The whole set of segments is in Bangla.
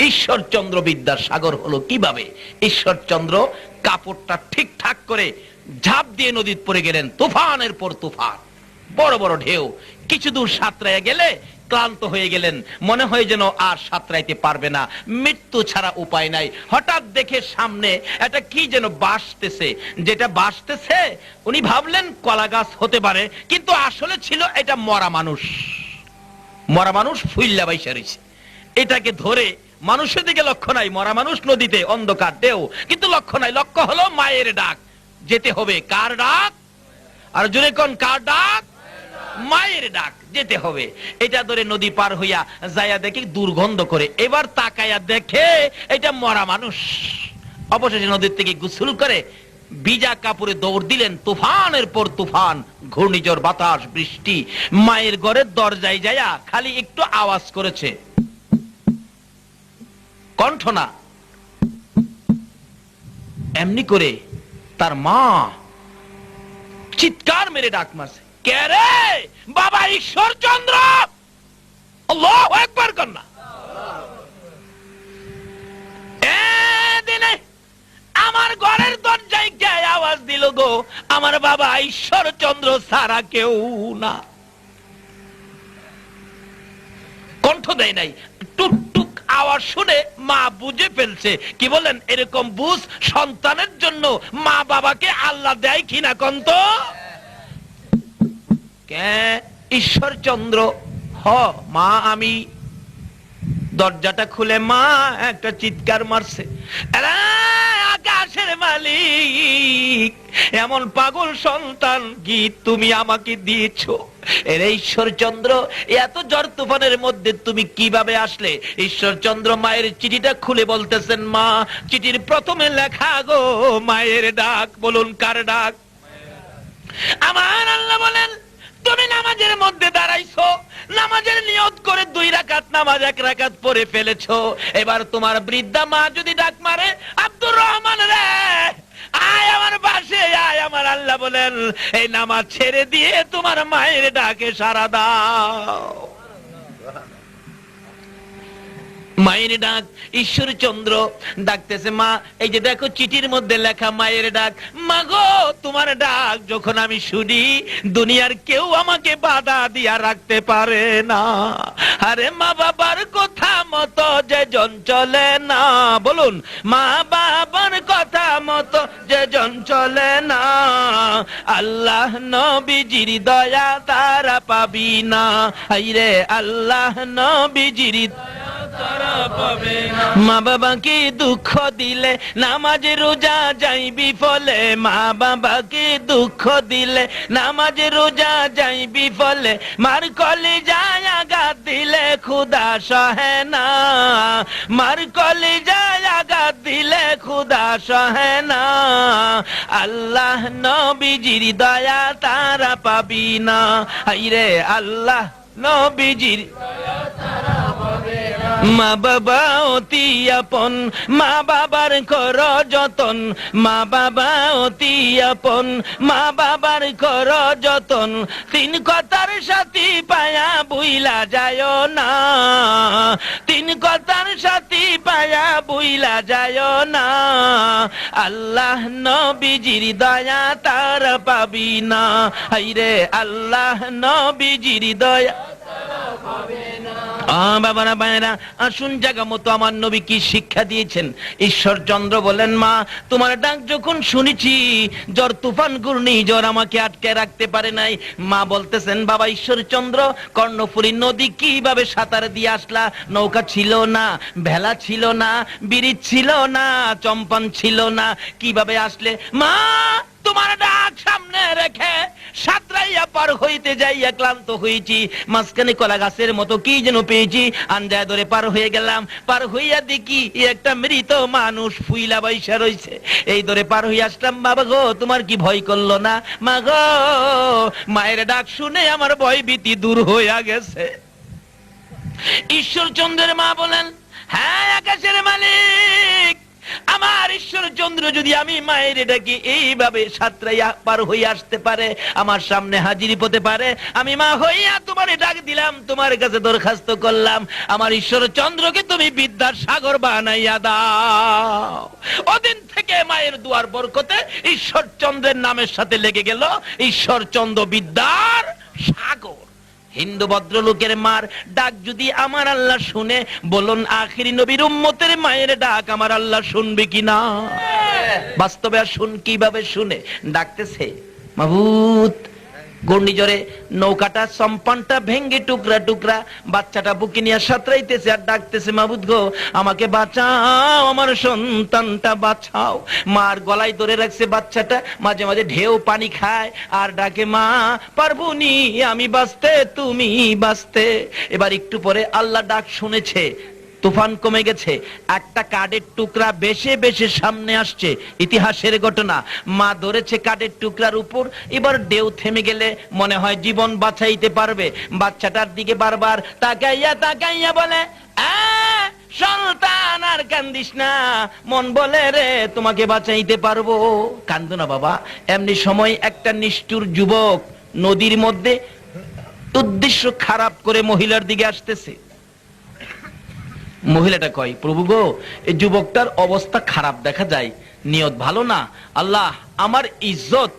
ঈশ্বরচন্দ্র বিদ্যার সাগর হলো কীভাবে? ঈশ্বরচন্দ্র কাপড়টা ঠিকঠাক করে ঝাঁপ দিয়ে নদীত পড়ে গেলেন, তুফানের পর তুফান। বড় বড় ঢেউ। কিছু দূর সাঁতরাইয়া গেলে ক্লান্ত হয়ে গেলেন। মনে হয় যেন আর সাঁতরাইতে পারবে না। মৃত্যু ছাড়া উপায় নাই। হঠাৎ দেখে সামনে এটা কি যেন বাসতেছে। যেটা বাসতেছে, উনি ভাবলেন কলা গাছ হতে পারে, কিন্তু আসলে ছিল এটা মরা মানুষ। মরা মানুষ ফুইল্লা বাইসা রয়েছে এটাকে ধরে মানুষের দিকে লক্ষ্য নাই, মরা মানুষ নদীতে, অন্ধকার দেও কিন্তু লক্ষ্য নাই, লক্ষ্য হলো মায়ের ডাক। যেতে হবে কার ডাক? আর জোরে কোন কার ডাক? মায়ের ডাক, যেতে হবে। এটা ধরে নদী পার হইয়া যাইয়া দেখি দুর্গন্ধ করে। এবার তাকাইয়া দেখে এটা মরা মানুষ। অবশেষে নদীর থেকে গোসল করে বিজা কাপড়ে দৌড় দিলেন। তুফানের পর তুফান, ঘূর্ণিঝড়, বাতাস, বৃষ্টি। মায়ের ঘরের দরজায় যায়া খালি একটু আওয়াজ করেছে। কণ্ঠ না। এমনি করে তার মা চিৎকার মেরে ডাক মারছে। কে রে? বাবা ঈশ্বরচন্দ্র! একবার কন্যা। আমার ঘরের দরজায় কে আওয়াজ দিল গো? আমার বাবা ঈশ্বরচন্দ্র সারা কেউ না। কণ্ঠ দেয় নাই। টুক আওয়াজ শুনে মা বুঝে ফেলছে। কি বলেন? এরকম বুঝ সন্তানের জন্য মা বাবাকে আল্লাহ দেয় কিনা কন্ত? ঈশ্বরচন্দ্র। হ, মা আমি। দরজাটা খুলে মা, একটা চিৎকার মারছে। আকাশের মালিক, এমন পাগল সন্তান কি তুমি আমাকে দিয়েছ? এর ঈশ্বরচন্দ্র, এত জ্বর তুফানের মধ্যে তুমি কীভাবে আসলে? ঈশ্বরচন্দ্র মায়ের চিঠিটা খুলে বলতেছেন, মা, চিঠির প্রথমে লেখা গো, মায়ের ডাক, বলুন কার ডাক? আমার আল্লাহ বলেন রাকাত নামাজ এক রাকাত পরে ফেলেছ। এবার তোমার বৃদ্ধা মা যদি ডাক মারে, আব্দুর রহমান রে, আয় আমার পাশে, আয় আমার আল্লাহ বলেন, এই নামাজ ছেড়ে দিয়ে তোমার মায়ের ডাকে সারা দাও। মায়ের ডাক ঈশ্বরচন্দ্র ডাকতেছে মা। এই যে দেখো চিঠির মধ্যে লেখা মায়ের ডাক। মা গো, তোমার ডাক যখন আমি শুনি, দুনিয়ার কেউ আমাকে বাধা দিয়া রাখতে পারে না। আরে মা বাবার কথা মতো যে জন চলে না। বলুন, মা বাবার কথা মতো যে জন চলে না, আল্লাহ নবীজির দয়া তারা পাবি না। আইরে আল্লাহ নবীজির মা বাবাকে দুঃখ দিলে নামাজ রোজা যাইবি ফলে মা বাবাকে দুঃখ দিলে নামাজ রোজা যাইবি ফলে, মার কলে যায় আঘাত দিলে খুদা সহে না। মার কলে যায় আঘাত দিলে খুদা সহে না। আল্লাহ নবীজির দয়া তারা পাবি না। হাইরে আল্লাহ নবীজির মা বাবা অতি আপন, মা বাবার কর যতন, মা বাবা অতি আপন, মা বাবার কর যতন, তিন কথার সাথী পায়া বুইলা যায় না। তিন কথার সাথী বুইলা যায় না। আল্লাহ নবীজির দয়া তার পাবি না। হাইরে আল্লাহ নবীজির দয়া আ, বাবারা ভাইয়েরা, আসুন জায়গা মতো আমার নবী কি শিক্ষা দিয়েছেন? ঈশ্বরচন্দ্র বলেন, মা, তোমার ডাক যখন শুনেছি, জ্বর, তুফান, ঘূর্ণি, জ্বর আমাকে আটকে রাখতে পারে নাই। মা বলতেছেন, বাবা কর্ণফুলী নদী কীভাবে সাঁতার দিয়ে আসলা? নৌকা ছিল না, ভেলা ছিল না, বিরিজ ছিল না, চম্পন ছিল না, কীভাবে আসলে? মা, তোমার ডাক সামনে রেখে সাতরাইয়া পার হইতে যাইয়া ক্লান্ত হয়েছি মাঝখানে কলা গাছের মতো কি যেন পেয়েছি। আন্দায় ধরে পার হয়ে গেলাম। পার হইয়া দেখি একটা মৃত মানুষ ফুইলা বৈশা রইছে। এই ধরে পার হইয়া আসলাম, বাবা গো, তোমার কি ভয় করল না? মা গো, মায়ের ডাক শুনে আমার ভয় ভীতি দূর হইয়া গেছে। ঈশ্বরচন্দ্রের মা বলেন হ্যাঁ আকাশের মালিক আমার আমার ঈশ্বর চন্দ্র যদি আমি মায়ের ডাকি, এইভাবে সাতরাইয়া পার হয়ে আসতে পারে, আমার সামনে হাজিরি হতে পারে। আমি মা হইয়া তোমার ডাক দিলাম, তোমার কাছে দরখাস্ত করলাম। আমার ঈশ্বর চন্দ্রকে তুমি বিদ্যার সাগর বানাইয়া দাও। ওদিন থেকে মায়ের দুয়ার বরকতে ঈশ্বর চন্দ্রের নামের সাথে লেগে গেল, ঈশ্বর চন্দ্র বিদ্যার সাগর। হিন্দু ভদ্রলোকের মার ডাক যদি আমার আল্লাহ শুনে বলুন আখিরি নবীর উম্মতের মায়ের ডাক আমার আল্লাহ শুনবে কি না বাস্তবে আর শুন কীভাবে শুনে? ডাকতেছে মাহুত ঘূর্ণিঝড়ে নৌকাটা সম্পানটা ভেঙ্গে টুকরা টুকরা। বাচ্চাটা বুকে নিয়ে সাঁতরাইতেছে আর ডাকতেছে, মাবুদ গো, আমাকে বাঁচাও, আমার সন্তানটা বাঁচাও। মার গলায় ধরে রাখছে বাচ্চাটা, মাঝে মাঝে ঢেউ পানি খায় আর ডাকে, মা, পারবুনি, আমি বাঁচতে, তুমি বাঁচতে। এবার একটু পরে আল্লাহ ডাক শুনেছে তুফান কমে গেছে একটা কাঠের টুকরা বেশে বেশে সামনে আসছে ইতিহাসের ঘটনা। মা ধরেছে কাঠের টুকরার উপর এবার ঢেউ থেমে গেলে মনে হয় জীবন বাঁচাইতে পারবে। বাচ্চাটার দিকে বারবার তাকাইয়া তাকাইয়া বলে "আহ, সন্তান আর কান্দিস না। মন বলে রে তোমাকে বাঁচাইতে পারব। কান্দো না বাবা এমনি সময় একটা নিষ্ঠুর যুবক নদীর মধ্যে উদ্দেশ্য খারাপ করে মহিলার দিকে আসতেছে। মহিলাটা কয়, প্রভু গো এই যুবকটার অবস্থা খারাপ দেখা যায়। নিয়ত ভালো না। আল্লাহ, আমার ইজ্জত,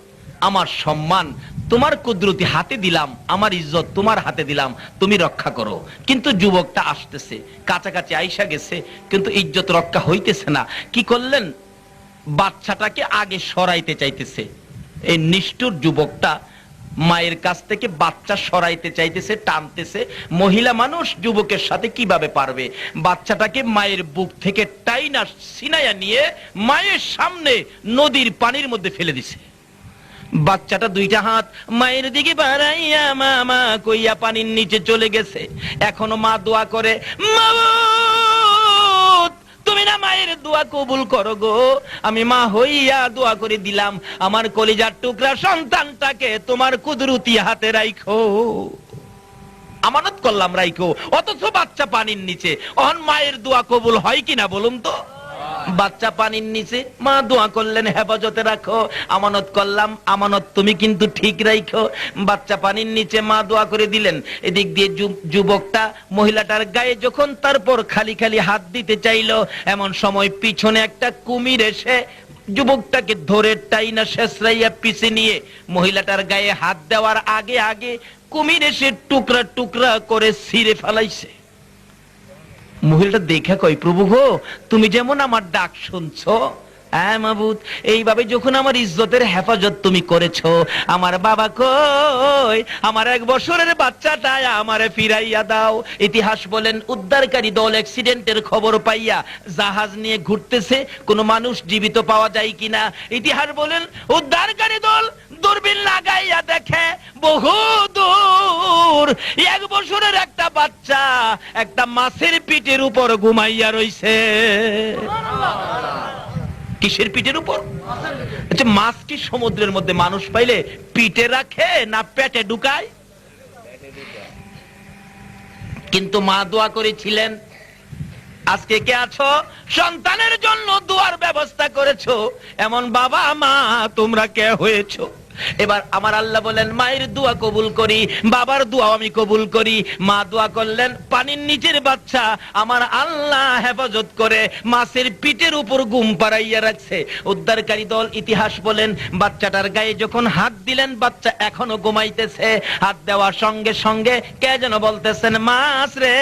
আমার সম্মান, তোমার কুদরতি হাতে দিলাম। আমার ইজ্জত তোমার হাতে দিলাম। তুমি রক্ষা করো। কিন্তু যুবকটা আসতেছে, কাছাকাছি আইসা গেছে, কিন্তু ইজ্জত রক্ষা হইতেছে না। কি করলেন? বাচ্চাটাকে আগে সরাইতে চাইতেছে। এই নিষ্ঠুর যুবকটা মায়ের কাছ থেকে বাচ্চা সরাইতে চাইতেছে, টানতেছে। মহিলা মানুষ যুবকের সাথে কীভাবে পারবে? বাচ্চাটাকে মায়ের বুক থেকে টাইনা সিনাইয়া নিয়ে মায়ের সামনে নদীর পানির মধ্যে ফেলে দিছে। বাচ্চাটা দুইটা হাত মায়ের দিকে বাড়াইয়া মা মা কইয়া পানির নিচে চলে গেছে। এখনও মা দোয়া করে মায়ের দোয়া কবুল করো গো। আমি মা হইয়া দোয়া করে দিলাম। আমার কলিজার টুকরা সন্তানটাকে তোমার কুদরুতি হাতে রাইখো। আমানত করলাম রাইখো। অথচ বাচ্চা পানির নিচে। অহন মায়ের দোয়া কবুল হয় কিনা বলুন তো? বাচ্চা পানির নিচে, মা দোয়া করলেন, হেফাজতে রাখো, আমানত করলাম, আমানত তুমি কিন্তু ঠিক রাখো বাচ্চা পানির নিচে মা দোয়া করে দিলেন, এদিক দিয়ে যুবকটা, মহিলাটার গায়ে যখন তারপর খালি খালি হাত দিতে চাইলো, এমন সময় পিছনে একটা কুমির এসে যুবকটাকে ধরে টাইনা শেষরাইয়া পিছে নিয়ে, মহিলাটার গায়ে হাত দেওয়ার আগে আগে কুমির এসে টুকরা টুকরা করে ছিঁড়ে ফেলাইছে। মহিলাটা দেখা কই প্রভু গো, তুমি যেমন আমার ডাক শুনছো হ্যাঁ মাবুদ, এইভাবে যখন আমার ইজ্জতের হেফাজত তুমি করেছ, আমার বাবা কই আমার এক বছরের বাচ্চাটা আমারে ফিরাইয়া দাও। ইতিহাস বলেন, উদ্ধারকারী দল অ্যাক্সিডেন্টের খবর পাইয়া জাহাজ নিয়ে ঘুরতেছে, কোনো মানুষ জীবিত পাওয়া যায় কিনা। ইতিহাস বলেন, উদ্ধারকারী দল দূরবীন লাগাইয়া দেখে বহু দূর এক বছরের একটা বাচ্চা একটা মাছের পিঠের উপর ঘুমাইয়া রইছে। কিসের পিঠের উপর? আচ্ছা মাছ কি সমুদ্রের মধ্যে মানুষ পাইলে পিঠে রাখে না পেটে ঢুকায়? কিন্তু মা দোয়া করেছিলেন, আজকে কে আছো? সন্তানের জন্য দোয়ার ব্যবস্থা করেছ। এমন বাবা মা তোমরা কে হয়েছো? এবার আমার আল্লাহ বলেন, মায়ের দোয়া কবুল করি, বাবার দোয়া আমি কবুল করি। মা দোয়া করলেন, পানির নিচের বাচ্চা আমার আল্লাহ হেফাজত করে, মাছের পিঠের উপর গুম পাড়াইয়া রাখছে। উদ্ধারকারী দল ইতিহাস বলেন, বাচ্চাটার গায়ে যখন হাত দিলেন, বাচ্চা এখনও ঘুমাইতেছে। হাত দেওয়ার সঙ্গে সঙ্গে কে যেন বলতেছেন, মাছ রে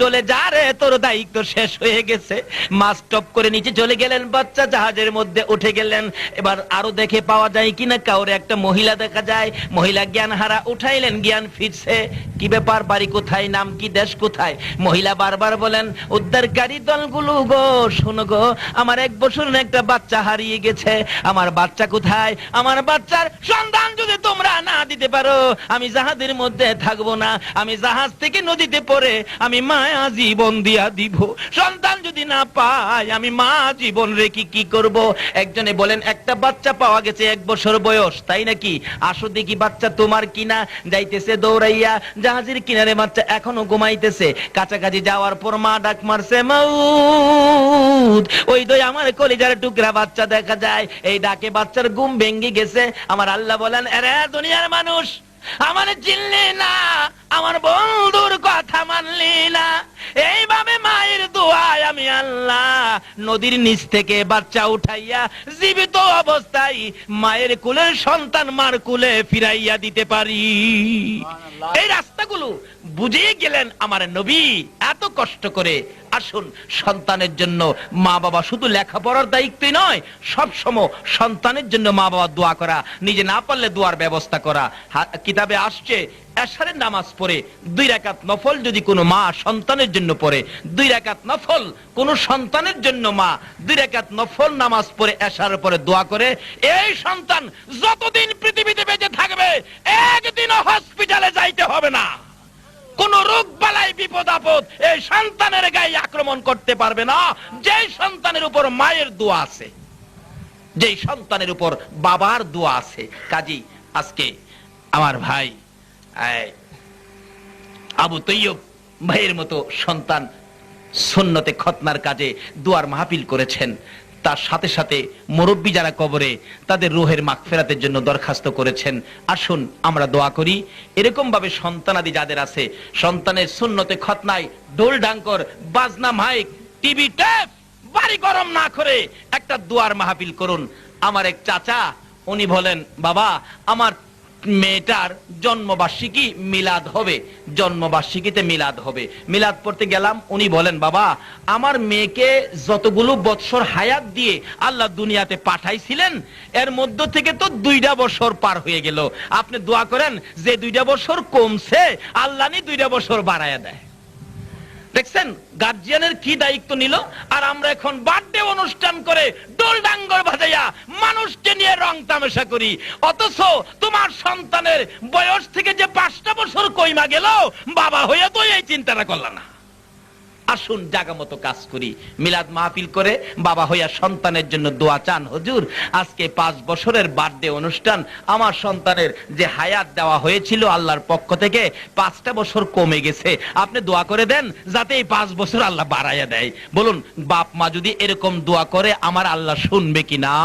চলে যা রে, তোর দায়িত্ব শেষ হয়ে গেছে। মাছ টপ করে নিচে চলে গেলেন, বাচ্চা জাহাজের মধ্যে উঠে গেলেন। এবার আরও দেখে পাওয়া যায় কিনা, কাউরে একটা মহিলা দেখা যায়। মহিলা জ্ঞান হারা উঠাইলেন, জ্ঞান ফিরছে। কি ব্যাপার, বাড়ি কোথায়, নাম কি, দেশ কোথায়? মহিলা বারবার বলেন উদ্ধারকারী দলগুলো গো, শোনো গো, আমার এক বছরের একটা বাচ্চা হারিয়ে গেছে। আমার বাচ্চা কোথায়? আমার বাচ্চার সন্ধান যদি তোমরা না দিতে পারো, আমি জাহাজের মধ্যে থাকব না। আমি জাহাজ থেকে নদীতে পড়ে, আমি মায়া জীবন দিয়া দিব। সন্তান যদি না পাই আমি মা জীবন রেখে কি করব? একজনে বলেন, একটা বাচ্চা পাওয়া গেছে এক বছর বয়স, তাই নাকি? আসো দেখি বাচ্চা তোমার কিনা? যাইতেছে দৌড়াইয়া, জাহাজের কিনারে বাচ্চা এখনও ঘুমাইতেছে। কাছাকাছি যাওয়ার পর মা ডাক মারছে, মাউদ, ওই দই আমার কলিজার টুকরা বাচ্চা দেখা যায়। এই ডাকে বাচ্চার ঘুম ভেঙ্গে গেছে। আমার আল্লাহ বলেন, এরে দুনিয়ার মানুষ আমার চিনলি না আমার বন্ধুর কথা মানলি না। এইভাবে মায়ের দোয়ায় আমি আল্লাহ নদীর নিচ থেকে বাচ্চা উঠাইয়া জীবিত অবস্থায় মায়ের কুলের সন্তান মার কুলে ফিরাইয়া দিতে পারি। এই রাস্তাগুলো বুঝিয়ে গেলেন আমার নবী। এত কষ্ট করে আসুন সন্তানের জন্য মা বাবা শুধু লেখাপড়ার দায়িত্বই নয় সব সময় সন্তানের জন্য মা বাবা দোয়া করা নিজে না পারলে দোয়ার ব্যবস্থা করা। কিতাবে আসছে এশারের নামাজ পড়ে দুই রাকাত নফল যদি কোনো মা সন্তানের জন্য পড়ে, দুই রাকাত নফল কোন সন্তানের জন্য মা, দুই রাকাত নফল নামাজ পড়ে এশারের পরে দোয়া করে, এই সন্তান যতদিন পৃথিবীতে বেঁচে থাকবে একদিন হসপিটালে যাইতে হবে না। কোন রোগ বালাই, বিপদ, আপদ এই সন্তানের গায়ে আক্রমণ করতে পারবে না। যে সন্তানের উপর মায়ের দোয়া আছে যে সন্তানের উপর বাবার দোয়া আছে, কাজী আজকে আমার ভাই আবু তৈয়ব ভাইয়ের মতো সন্তান সুন্নতে খতনার কাজে দুয়ার মাহফিল করেছেন। তার সাথে সাথে মুরব্বী যারা কবরে, তাদের রুহের মাগফেরাতের জন্য দরখাস্ত করেছেন। আসুন, আমরা দোয়া করি। এরকম ভাবে সন্তানাদি যাদের আছে, সন্তানের সুন্নতে খতনায় ডোল ডাঙ্কর, বাজনা মাইক, টিভি ট্যাপ বাড়ি গরম না করে একটা দুয়ার মাহফিল করুন। আমার এক চাচা, উনি বলেন, বাবা, আমার মেয়েটার জন্মবার্ষিকী মিলাদ হবে। জন্মবার্ষিকীতে মিলাদ হবে। মিলাদ পড়তে গেলাম, উনি বলেন, বাবা, আমার মেয়েকে যতগুলো বৎসর হায়াত দিয়ে আল্লাহ দুনিয়াতে পাঠাইছিলেন, এর মধ্য থেকে তো দুইটা বছর পার হয়ে গেল। আপনি দোয়া করেন, যে দুইটা বছর কমছে, আল্লাহ দুইটা বছর বাড়ায়া দেয়। দেখছেন? গার্জিয়ানের কি দায়িত্ব নিল? আর আমরা এখন বার্থডে অনুষ্ঠান করে ডোল ডাঙ্গর বাজাইয়া মানুষকে নিয়ে রং তামাশা করি। অথচ তোমার সন্তানের বয়স থেকে যে পাঁচটা বছর কইমা গেল, বাবা হয়ে তো এই চিন্তাটা করল না। আসুন জাগা মতো কাজ করি। মিলাদ মাহফিল করে বাবা হইয়া সন্তানের জন্য দোয়া চান। হুজুর, আজকে পাঁচ বছরের বার্থডে অনুষ্ঠান। আমার সন্তানের যে হায়াত দেওয়া হয়েছিল আল্লাহর পক্ষ থেকে পাঁচটা বছর কমে গেছে। আপনি দোয়া করে দেন, যাতে এই পাঁচ বছর আল্লাহ বাড়াইয়া দেয়। বলুন, বাপ মা যদি এরকম দোয়া করে, আমার আল্লাহ শুনবে কি না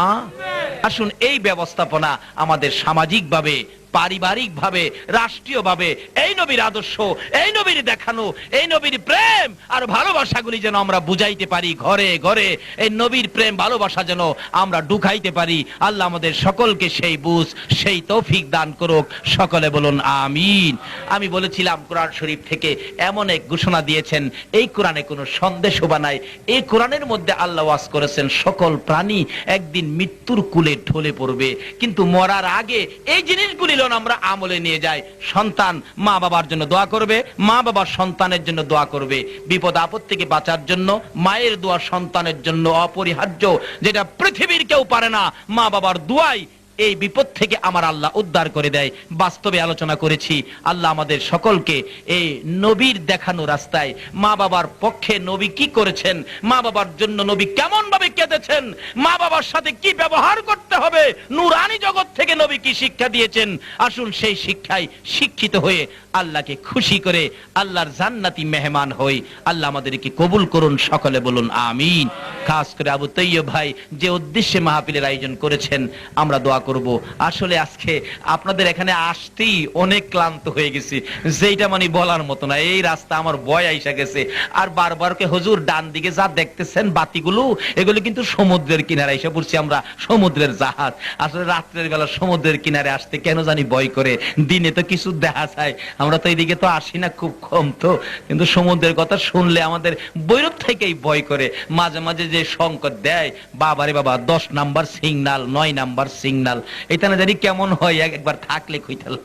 আসুন, এই ব্যবস্থাপনা আমাদের সামাজিকভাবে পারিবারিক ভাবে রাষ্ট্রীয় ভাবে এই নবীর আদর্শ, এই নবীর দেখানো, এই নবীর প্রেম আর ভালোবাসাগুলি যেন আমরা বুঝাইতে পারি ঘরে ঘরে, এই নবীর প্রেম, ভালোবাসা যেন আমরা ঢুকাইতে পারি। আল্লাহ আমাদের সকলকে সেই বুঝ, সেই তৌফিক দান করুক। সকলে বলুন আমিন। আমি বলেছিলাম, কোরআন শরীফ থেকে এমন এক ঘোষণা দিয়েছেন, এই কোরআনে কোনো সন্দেহ বানায় এই কোরআনের মধ্যে আল্লাহ ওয়াজ করেছেন, সকল প্রাণী একদিন মৃত্যুর কুলে ঢলে পড়বে। কিন্তু মরার আগে এই জিনিসগুলি যেন আমরা আমলে নিয়ে যাই। সন্তান মা বাবার জন্য দোয়া করবে, মা বাবার সন্তানের জন্য দোয়া করবে। বিপদ আপদ থেকে বাঁচার জন্য, মায়ের দোয়া সন্তানের জন্য অপরিহার্য, যেটা পৃথিবীর কেউ পারে না। মা বাবার দোয়াই এই বিপদ থেকে আমার আল্লাহ উদ্ধার করে দেয়। বাস্তবে আলোচনা করেছি, আল্লাহ আমাদের সকলকে এই নবীর দেখানো রাস্তায় মা বাবার পক্ষে নবী কি করেছেন, মা বাবার জন্য নবী কেমন ভাবে কেঁদেছেন, মা বাবার সাথে কি ব্যবহার করতে হবে, নুরানি জগৎ থেকে নবী কি শিক্ষা দিয়েছেন, আসুন সেই শিক্ষায় শিক্ষিত হয়ে আল্লাহকে খুশি করে আল্লাহর জান্নাতি মেহমান হই। আল্লাহ আমাদেরকে কবুল করুন, সকলে বলুন আমিন। খাস করে আবু তৈয় ভাই, যে উদ্দেশ্যে মাহফিলের আয়োজন করেছেন, আমরা দোয়া করব। আসলে আজকে আপনাদের এখানে আসতেই অনেক ক্লান্ত হয়ে গেছি। যেটা মানে বলার মতো না, এই রাস্তা আমার ভয় আইসা গেছে। আর বারবার কে হুজুর ডান দিকে যা দেখতেছেন বাতিগুলো, এগুলো কিন্তু সমুদ্রের কিনারে এসে পড়ছি আমরা, সমুদ্রের জাহাজ। আসলে রাত্রের বেলা সমুদ্রের কিনারে আসতে কেন জানি ভয় করে, দিনে তো কিছু দেখা যায়। আমরা তো এইদিকে তো আসি না, খুব কম তো। কিন্তু সমুদ্রের কথা শুনলে আমাদের বৈরব থেকেই ভয় করে। মাঝে মাঝে যে সংকট দেয়, বাবারে বাবা, দশ নাম্বার সিগনাল নয় নাম্বার সিগনাল এটা না জানি কেমন হয়, এক- একবার থাকলে খুঁইতাল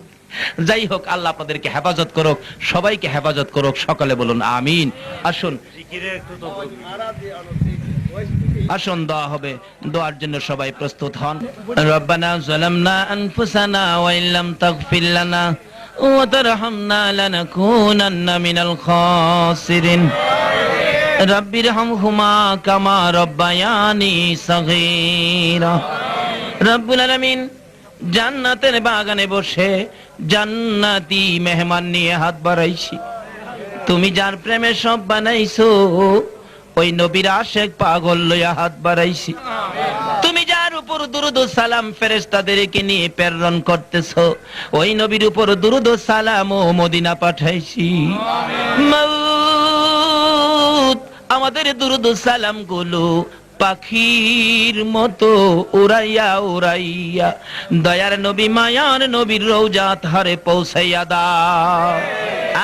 যাই হোক, আল্লাহ আপনাদেরকে হেফাজত করুক, সবাইকে হেফাজত করুক, সকলে বলুন, আমিন। আসুন। আসুন, দোয়া হবে। দোয়ার জন্য সবাই প্রস্তুত হন। রব্বানা যালামনা আনফুসানা ওয়া ইল্লাম তাগফির লানা। জান্নাতের বাগানে বসে জান্নাতি মেহমান নিয়ে হাত বাড়াইছি। তুমি যার প্রেমে সব বানাইছো, ওই নবীর আশেক পাগল লইয়া হাত বাড়াইছি। উপর দুরুদ সালাম নিয়ে প্রেরণ ওই নবীর উপর দুরুদ সালাম ও মদিনা পাঠাইছি। আমাদের দুরুদ সালামগুলো পাখির মতো উড়াইয়া উড়াইয়া দয়ার নবী, মায়ার নবীর রৌজাত হারে পৌঁছাইয়া দাও।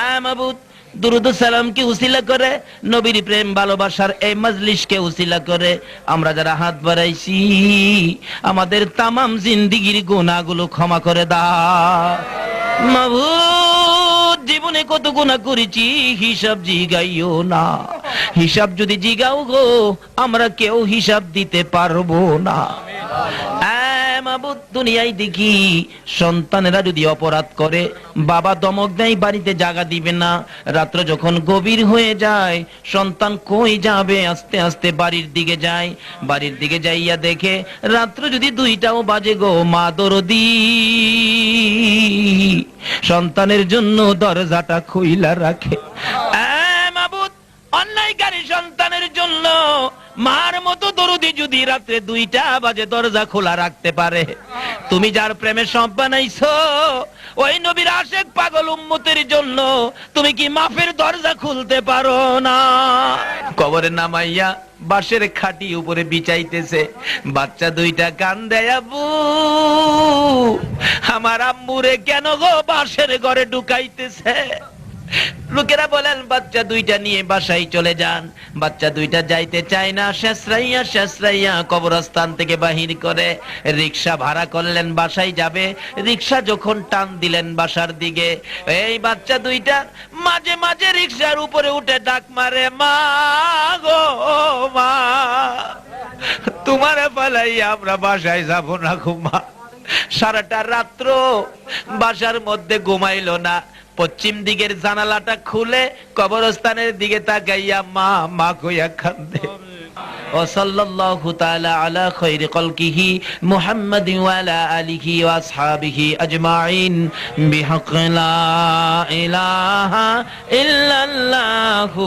আমাবুত দুরুদ সালামকে উসিলা করে? নবীর প্রেম ভালোবাসার এই মজলিসকে উসিলা করে? আমরা যারা হাত বাড়াইছি, আমাদের তামাম জিন্দিগির গুনাহগুলো ক্ষমা করে মাবুদ, জীবনে কত গুণা করেছি, হিসাব জিগাইও না। হিসাব যদি জিগাও গো, আমরা কেউ হিসাব দিতে পারব না। দুনিয়ায় দেখি, সন্তানেরা যদি অপরাধ করে, বাবা দমক দেয়, বাড়িতে জাগা দিবে না। রাত্র যখন গভীর হয়ে যায়, সন্তান কই যাবে? আস্তে আস্তে বাড়ির দিকে যায়। বাড়ির দিকে যাইয়া দেখে, রাত্র যদি দুইটাও বাজে গো, মা দরদি। সন্তানের জন্য দরজাটা খুইলা রাখে। অন্যায়কারী সন্তানের জন্য মার মতো দরদি যদি রাত্রে দুইটা বাজে দরজা খোলা রাখতে পারে। তুমি যার প্রেমে সব বানাইছো, ওই নবীর আশেক পাগল উম্মতের জন্য তুমি কি মাফের দরজা খুলতে পারো না? কবরে নামাইয়া বাঁশের খাটি উপরে বিচাইতেছে বাচ্চা দুইটা কান দেয় আবু। আমার আম্মুরে কেন গো বাঁশের ঘরে ঢুকাইতেছে? লোকেরা বলেন, বাচ্চা দুইটা নিয়ে বাসায় চলে যান। বাচ্চা দুইটা যাইতে চায় না, শেষরাইয়া শেষরাইয়া কবরস্থান থেকে বাহির করে রিক্সা ভাড়া করলেন, বাসায় যাবে। রিক্সা যখন টান দিলেন বাসার দিকে, এই বাচ্চা দুইটা মাঝে মাঝে রিক্সার উপরে উঠে ডাক মারে, মা গো, মা, তোমার পালাই আমরা বাসায় যাব না ঘুমা সারাটা রাত্র বাসার মধ্যে ঘুমাইলো না। পশ্চিম দিকের জানালাটা খুলে কবরস্থানের দিকে তাকাইয়া মা মা কইয়া খান্দে ওসল্লাল্লাহু আলা আলিহি আজমাইন। লা ইল্লাল্লাহু